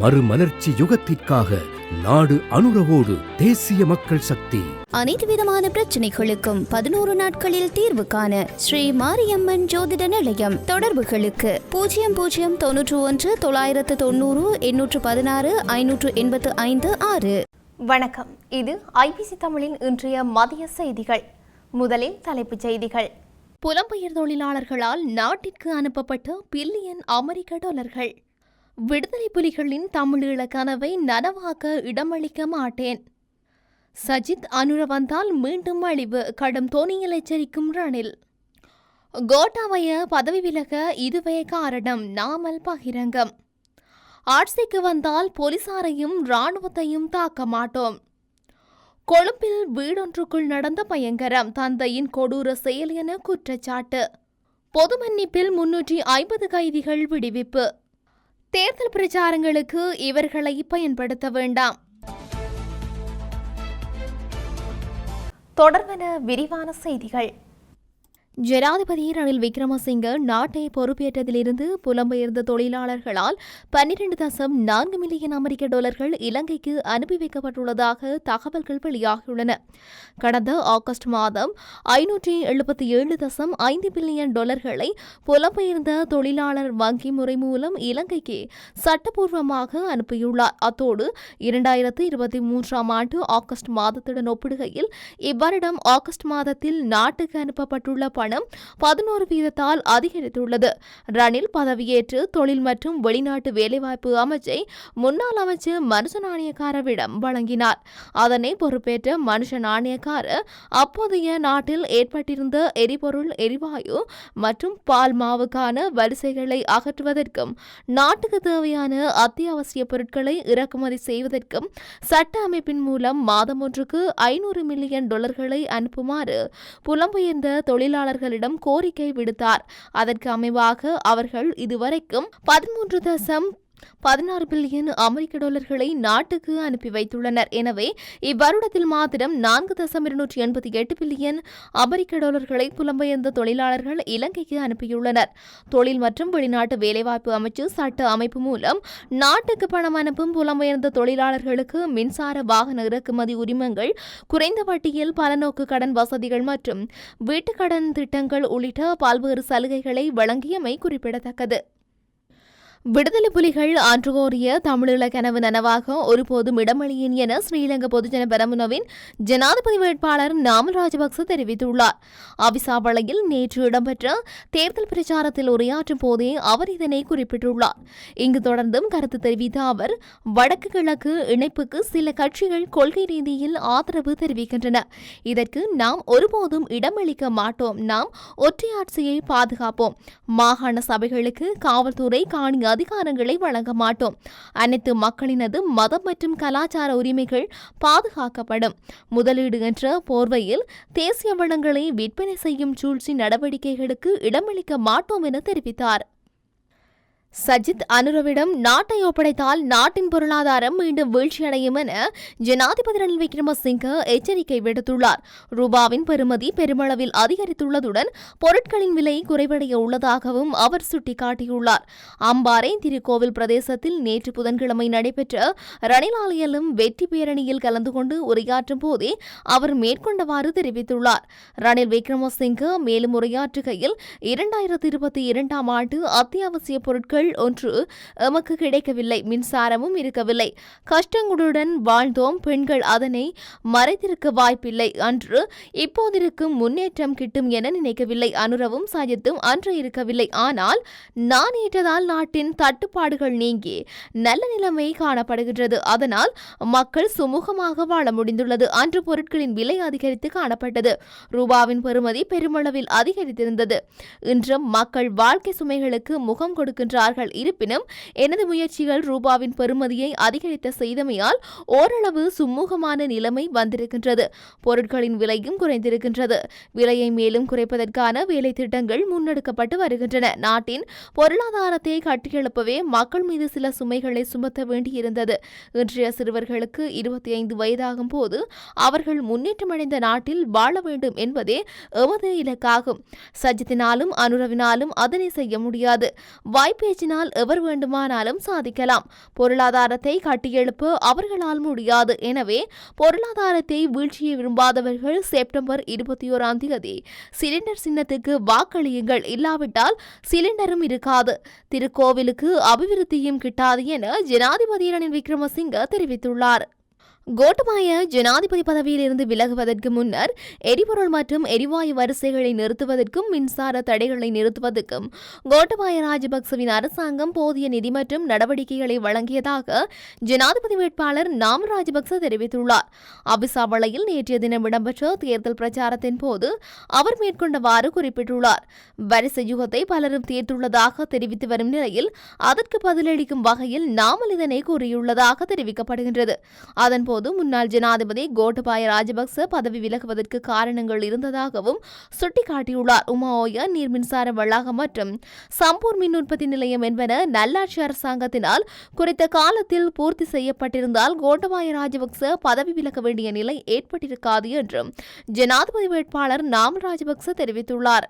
மறுமலர்ச்சி யுகத்திற்காக நாடு அனுரவோடு தேசிய மக்கள் சக்தி. அனைத்து விதமான பிரச்சனைகளுக்கும் பதினோரு நாட்களில் தீர்வு காண ஸ்ரீ மாரியம்மன் ஜோதிட நிலையம் தொடர்புகளுக்கு. பூஜ்ஜியம் பூஜ்ஜியம் தொன்னூற்று ஒன்று தொள்ளாயிரத்து தொண்ணூறு எண்ணூற்று பதினாறு ஐநூற்று எண்பத்து ஐந்து ஆறு. வணக்கம். இது ஐபிசி தமிழின் இன்றைய மதிய செய்திகள். முதலில் தலைப்புச் செய்திகள். புலம்பெயர் தொழிலாளர்களால் நாட்டிற்கு அனுப்பப்பட்ட பில்லியன் அமெரிக்க டாலர்கள். விடுதலை புலிகளின் தமிழீழ கனவை நனவாக்க இடமளிக்க மாட்டேன். சஜித் அனுர வந்தால் மீண்டும் அழிவு கடும் தோனியில் எச்சரிக்கும் ரணில். கோட்டாபய பதவி விலக இதுவே காரணம் நாமல் பகிரங்கம். ஆட்சிக்கு வந்தால் போலீசாரையும் இராணுவத்தையும் தாக்க மாட்டோம். கொழும்பில் வீடொன்றுக்குள் நடந்த பயங்கரம் தந்தையின் கொடூர செயல் என குற்றச்சாட்டு. பொது மன்னிப்பில் முன்னூற்றி ஐம்பது கைதிகள் விடுவிப்பு. தேர்தல் பிரச்சாரங்களுக்கு இவர்களை பயன்படுத்த வேண்டாம். தொடர்பென விரிவான செய்திகள். ஜனாதிபதி ரணில் விக்ரமசிங்க நாட்டை பொறுப்பேற்றதிலிருந்து புலம்பெயர்ந்த தொழிலாளர்களால் பன்னிரண்டு தசம் நான்கு மில்லியன் அமெரிக்க டாலர்கள் இலங்கைக்கு அனுப்பி வைக்கப்பட்டுள்ளதாக தகவல்கள் வெளியாகியுள்ளன. கடந்த ஆகஸ்ட் மாதம் ஐநூற்றி எழுபத்தி ஏழு தசம் ஐந்து பில்லியன் டாலர்களை புலம்பெயர்ந்த தொழிலாளர் வங்கி முறை மூலம் இலங்கைக்கு சட்டப்பூர்வமாக அனுப்பியுள்ளார். அத்தோடு இரண்டாயிரத்து இருபத்தி மூன்றாம் ஆண்டு ஆகஸ்ட் மாதத்துடன் ஒப்பிடுகையில் இவ்வருடம் ஆகஸ்ட் மாதத்தில் நாட்டுக்கு அனுப்பப்பட்டுள்ள பணம் பதினோரு வீதத்தால் அதிகரித்துள்ளது. ரணில் பதவியேற்று தொழில் மற்றும் வெளிநாட்டு வேலைவாய்ப்பு அமைச்சை முன்னாள் அமைச்சர் மனுஷ நாணயக்காரவிடம் வழங்கினார். அதனை பொறுப்பேற்ற மனுஷ நாணயக்கார அப்போதைய நாட்டில் ஏற்பட்டிருந்த எரிபொருள் எரிவாயு மற்றும் பால் மாவுக்கான வரிசைகளை அகற்றுவதற்கும் நாட்டுக்கு தேவையான அத்தியாவசிய பொருட்களை இறக்குமதி செய்வதற்கும் சட்ட அமைப்பின் மூலம் மாதம் ஒன்றுக்கு ஐநூறு மில்லியன் டாலர்களை அனுப்புமாறு புலம்பெயர்ந்த அவர்களிடம் கோரிக்கை விடுத்தார். அதற்கு அமைவாக அவர்கள் இதுவரைக்கும் பதிமூன்று தசம் பதினாறு பில்லியன் அமெரிக்க டாலர்களை நாட்டுக்கு அனுப்பி வைத்துள்ளனர். எனவே இவ்வருடத்தில் மாத்திரம் நான்கு தசம் இருநூற்றி எண்பத்தி எட்டு பில்லியன் அமெரிக்க டாலர்களை புலம்பெயர்ந்த தொழிலாளர்கள் இலங்கைக்கு அனுப்பியுள்ளனர். தொழில் மற்றும் வெளிநாட்டு வேலைவாய்ப்பு அமைச்சு சட்ட அமைப்பு மூலம் நாட்டுக்கு பணம் அனுப்பும் புலம்பெயர்ந்த தொழிலாளர்களுக்கு மின்சார வாகன இறக்குமதி உரிமங்கள் குறைந்த வட்டியில் பலநோக்கு கடன் வசதிகள் மற்றும் வீட்டுக்கடன் திட்டங்கள் உள்ளிட்ட பல்வேறு சலுகைகளை வழங்கியமை குறிப்பிடத்தக்கது. விடுதலை புலிகள் ஆன்று கோரிய தமிழீழ கனவு நனவாக ஒருபோதும் இடமளியின் என ஸ்ரீலங்கா பொதுஜன பெரமுனவின் ஜனாதிபதி வேட்பாளர் நாமல் ராஜபக்ச தெரிவித்துள்ளார். அவிசாவளையில் நேற்று இடம்பெற்ற தேர்தல் பிரச்சாரத்தில் உரையாற்றும் போதே அவர் இதனை குறிப்பிட்டுள்ளார். இங்கு தொடர்ந்தும் கருத்து தெரிவித்த அவர் வடக்கு கிழக்கு இணைப்புக்கு சில கட்சிகள் கொள்கை ரீதியில் ஆதரவு தெரிவிக்கின்றன. இதற்கு நாம் ஒருபோதும் இடமளிக்க மாட்டோம். நாம் ஒற்றையாட்சியை பாதுகாப்போம். மாகாண சபைகளுக்கு காவல்துறை காணி அதிகாரங்களை வழங்க மாட்டோம். அனைத்து மக்களினது மதம் மற்றும் கலாச்சார உரிமைகள் பாதுகாக்கப்படும். முதலீடு என்ற போர்வையில் தேசிய வளங்களை விற்பனை செய்யும் சூழ்ச்சி நடவடிக்கைகளுக்கு இடமளிக்க மாட்டோம் என தெரிவித்தார். சஜித் அனுரவிடம் நாட்டை ஒப்படைத்தால் நாட்டின் பொருளாதாரம் மீண்டும் வீழ்ச்சியடையும் என ஜனாதிபதி ரணில் விக்ரமசிங்க எச்சரிக்கை விடுத்துள்ளார். ரூபாவின் பெறுமதி பெருமளவில் அதிகரித்துள்ளதுடன் பொருட்களின் விலை குறைவடைய உள்ளதாகவும் அவர் சுட்டிக்காட்டியுள்ளார். அம்பாறை திருக்கோவில் பிரதேசத்தில் நேற்று புதன்கிழமை நடைபெற்ற ரணில் ஆலயம் வெற்றி பேரணியில் கலந்து கொண்டு உரையாற்றும் போதே அவர் மேற்கொண்டவாறு தெரிவித்துள்ளார். ரணில் விக்ரமசிங்க மேலும் உரையாற்றுகையில் இரண்டாயிரத்தி இருபத்தி இரண்டாம் ஆண்டு அத்தியாவசிய பொருட்கள் பொருள் ஒன்று எமக்கு கிடைக்கவில்லை மின்சாரமும் இருக்கவில்லை. கஷ்டங்களுடன் வாழ்ந்தோம் பெண்கள் அதனை மறைத்திருக்க வாய்ப்பில்லை. அன்று இப்போதிருக்கும் முன்னேற்றம் கிட்டும் என நினைக்கவில்லை. அனுரவும் சஜித்தும் அன்று இருக்கவில்லை. ஆனால் நான் ஏற்றதால் நாட்டின் தட்டுப்பாடுகள் நீங்கி நல்ல நிலைமை காணப்படுகின்றது. அதனால் மக்கள் சுமூகமாக வாழ முடிந்துள்ளது. அன்று பொருட்களின் விலை அதிகரித்து காணப்பட்டது. ரூபாவின் பெறுமதி பெருமளவில் அதிகரித்திருந்தது. இன்று மக்கள் வாழ்க்கை சுமைகளுக்கு முகம் கொடுக்கின்றார் கொடுக்கின்றார்கள் இருப்பினும் எனது முயற்சிகள் ரூபாவின் பெறுமதியை அதிகரித்த செய்தமையால் ஓரளவு சுமூகமான நிலைமை வந்திருக்கின்றது. பொருட்களின் விலையும் குறைந்திருக்கின்றது. விலையை மேலும் குறைப்பதற்கான வேலை திட்டங்கள் முன்னெடுக்கப்பட்டு வருகின்றன. நாட்டின் பொருளாதாரத்தை கட்டியெழுப்பவே மக்கள் மீது சில சுமைகளை சுமத்த வேண்டியிருந்தது. இன்றைய சிறுவர்களுக்கு இருபத்தி ஐந்து வயதாகும் போது அவர்கள் முன்னேற்றமடைந்த நாட்டில் வாழ வேண்டும் என்பதே எமது இலக்காகும். சஜித்தினாலும் அனுரவினாலும் அதனை செய்ய முடியாது. வாய்ப்பேச்சு முயற்சினால் எவர் வேண்டுமானாலும் சாதிக்கலாம். பொருளாதாரத்தை கட்டியெழுப்ப அவர்களால் முடியாது. எனவே பொருளாதாரத்தை வீழ்ச்சியை விரும்பாதவர்கள் செப்டம்பர் இருபத்தி ஓராம் தேதி சிலிண்டர் சின்னத்துக்கு வாக்களியுங்கள். இல்லாவிட்டால் சிலிண்டரும் இருக்காது. திருக்கோவிலுக்கு அபிவிருத்தியும் கிட்டாது என ஜனாதிபதி ரணில் விக்ரமசிங்க தெரிவித்துள்ளார். கோட்டபாய ஜனாதிபதி பதவியிலிருந்து விலகுவதற்கு முன்னர் எரிபொருள் மற்றும் எரிவாயு வரிசைகளை நிறுத்துவதற்கும் மின்சார தடைகளை நிறுத்துவதற்கும் கோட்டபாய ராஜபக்சவின் அரசாங்கம் போதிய நிதி மற்றும் நடவடிக்கைகளை வழங்கியதாக ஜனாதிபதி வேட்பாளர் நாம் ராஜபக்ச தெரிவித்துள்ளார். அபிசாவளையில் நேற்றைய தினம் இடம்பெற்ற தேர்தல் பிரச்சாரத்தின் போது அவர் மேற்கொண்டவாறு குறிப்பிட்டுள்ளார். வரிசை யுகத்தை பலரும் தீர்த்துள்ளதாக தெரிவித்து வரும் நிலையில் அதற்கு பதிலளிக்கும் வகையில் நாமல் இதனை கூறியுள்ளதாக தெரிவிக்கப்படுகின்றது. அதன்போது முன்னாள் ஜனாதிபதி கோட்டபாய ராஜபக்ச பதவி விலகுவதற்கு காரணங்கள் இருந்ததாகவும் சுட்டிக்காட்டியுள்ளார். உமாஓயா நீர் மின்சார வளாகம் மற்றும் சம்பூர் மின் உற்பத்தி நிலையம் என்பன நல்லாட்சி அரசாங்கத்தினால் குறித்த காலத்தில் பூர்த்தி செய்யப்பட்டிருந்தால் கோட்டபாய ராஜபக்ச பதவி விலக வேண்டிய நிலை ஏற்பட்டிருக்காது என்றும் ஜனாதிபதி வேட்பாளர் நாமல் ராஜபக்ச தெரிவித்துள்ளார்.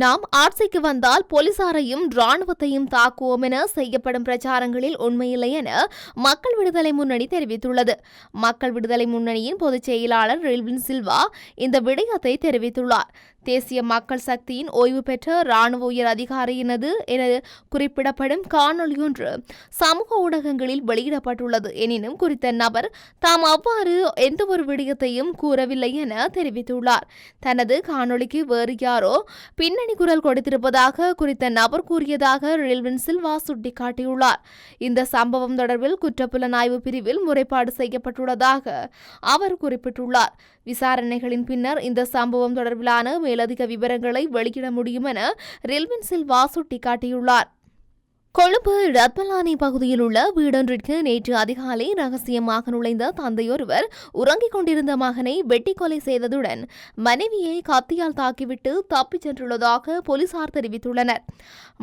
நாம் ஆட்சிக்கு வந்தால் போலீசாரையும் ராணுவத்தையும் தாக்குவோம் என செய்யப்படும் பிரச்சாரங்களில் உண்மையில்லை என மக்கள் விடுதலை முன்னணி தெரிவித்துள்ளது. மக்கள் விடுதலை முன்னணியின் பொதுச் செயலாளர் ரெல்வின் சில்வா இந்த விடயத்தை தெரிவித்துள்ளார். தேசிய மக்கள் சக்தியின் ஓய்வு பெற்ற ராணுவ உயர் அதிகாரியினது என குறிப்பிடப்படும் காணொலியொன்று சமூக ஊடகங்களில் வெளியிடப்பட்டுள்ளது. எனினும் குறித்த நபர் தாம் அவ்வாறு எந்தவொரு விடயத்தையும் கூறவில்லை என தெரிவித்துள்ளார். தனது காணொளிக்கு வேறு யாரோ பின்னணி குரல் கொடுத்திருப்பதாக குறித்த நபர் கூறியதாக ரில்வின் சில்வா சுட்டிக்காட்டியுள்ளார். இந்த சம்பவம் தொடர்பில் குற்றப்புலனாய்வு பிரிவில் முறைப்பாடு செய்யப்பட்டுள்ளதாக அவர் குறிப்பிட்டுள்ளார். விசாரணைகளின் பின்னர் இந்த சம்பவம் தொடர்பிலான மேலதிக விவரங்களை வெளியிட முடியும் என ரில்வின் சில்வா சுட்டிக்காட்டியுள்ளார். கொழும்பு ரத்மலானி பகுதியில் உள்ள வீடொன்றிற்கு நேற்று அதிகாலை ரகசியமாக நுழைந்த தந்தையொருவர் உறங்கிக் கொண்டிருந்த மகனை வெட்டி கொலை செய்ததுடன் மனைவியை கத்தியால் தாக்கிவிட்டு தப்பிச் சென்றுள்ளதாக போலீசார் தெரிவித்துள்ளனர்.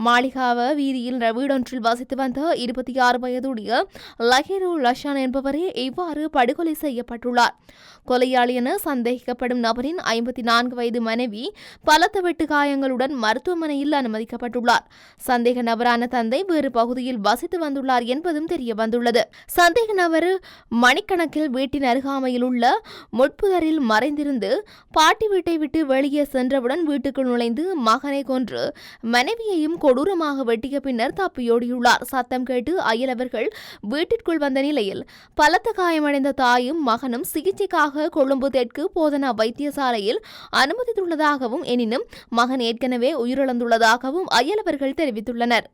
மாளிகாவ வீதியில் வீடொன்றில் வசித்து வந்த இருபத்தி ஆறு வயதுடைய லஹிரு லஷான் என்பவரே இவ்வாறு படுகொலை செய்யப்பட்டுள்ளார். கொலையாளி என சந்தேகிக்கப்படும் நபரின் ஐம்பத்தி நான்கு வயது மனைவி பலத்த வெட்டு காயங்களுடன் மருத்துவமனையில் அனுமதிக்கப்பட்டுள்ளார். சந்தேக நபரான தந்தை வேறு பகுதியில் வசித்து வந்துள்ளார் என்பதும் தெரியவந்துள்ளது. சந்தேக நபர் மணிக்கணக்கில் வீட்டின் அருகாமையில் உள்ள முட்புதரில் மறைந்திருந்து பாட்டி வீட்டை விட்டு வெளியே சென்றவுடன் வீட்டுக்குள் நுழைந்து மகனை கொன்று மனைவியையும் கொடூரமாக வெட்டிய பின்னர் தப்பியோடியுள்ளார். சத்தம் கேட்டு அயலவர்கள் வீட்டிற்குள் வந்த நிலையில் பலத்த காயமடைந்த தாயும் மகனும் சிகிச்சைக்காக கொழும்பு தெற்கு போதனா வைத்தியசாலையில் அனுமதித்துள்ளதாகவும் எனினும் மகன் ஏற்கனவே உயிரிழந்துள்ளதாகவும் அயலவர்கள் தெரிவித்துள்ளனர்.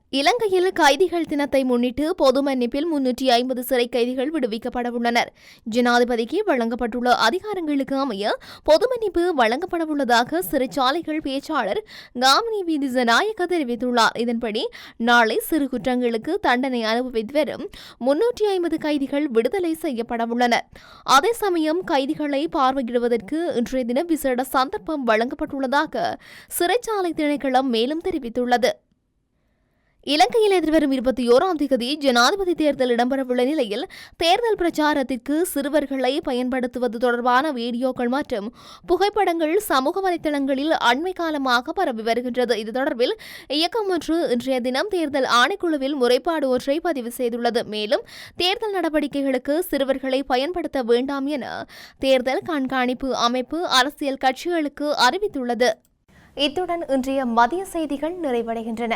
இலங்கையில் கைதிகள் தினத்தை முன்னிட்டு பொது மன்னிப்பில் முன்னூற்றி ஐம்பது சிறை கைதிகள் விடுவிக்கப்படவுள்ளனர் ஜனாதிபதிக்கு வழங்கப்பட்டுள்ள அதிகாரங்களுக்கு அமைய பொது மன்னிப்பு வழங்கப்படவுள்ளதாக சிறைச்சாலைகள் பேச்சாளர் காமினி வீதி திசநாயக்க தெரிவித்துள்ளார். இதன்படி நாளை சிறு குற்றங்களுக்கு தண்டனை அனுபவித்து வரும் முன்னூற்றி ஐம்பது கைதிகள் விடுதலை செய்யப்படவுள்ளனர் அதே சமயம் கைதிகளை பார்வையிடுவதற்கு இன்றைய தினம் விசேட சந்தர்ப்பம் வழங்கப்பட்டுள்ளதாக சிறைச்சாலை திணைக்களம் மேலும் தெரிவித்துள்ளது. இலங்கையில் எதிர்வரும் இருபத்தி ஓராம் தேதி ஜனாதிபதி தேர்தல் இடம்பெறவுள்ள நிலையில் தேர்தல் பிரச்சாரத்திற்கு சிறுவர்களை பயன்படுத்துவது தொடர்பான வீடியோக்கள் மற்றும் புகைப்படங்கள் சமூக வலைதளங்களில் அண்மை காலமாக பரவி வருகின்றது. இது தொடர்பில் இயக்கம் ஒன்று இன்றைய தினம் தேர்தல் ஆணைக்குழுவில் முறைப்பாடு ஒன்றை பதிவு செய்துள்ளது. மேலும் தேர்தல் நடவடிக்கைகளுக்கு சிறுவர்களை பயன்படுத்த வேண்டாம் என தேர்தல் கண்காணிப்பு அமைப்பு அரசியல் கட்சிகளுக்கு அறிவித்துள்ளது. இத்துடன் இன்றைய மதிய செய்திகள் நிறைவடைகின்றன.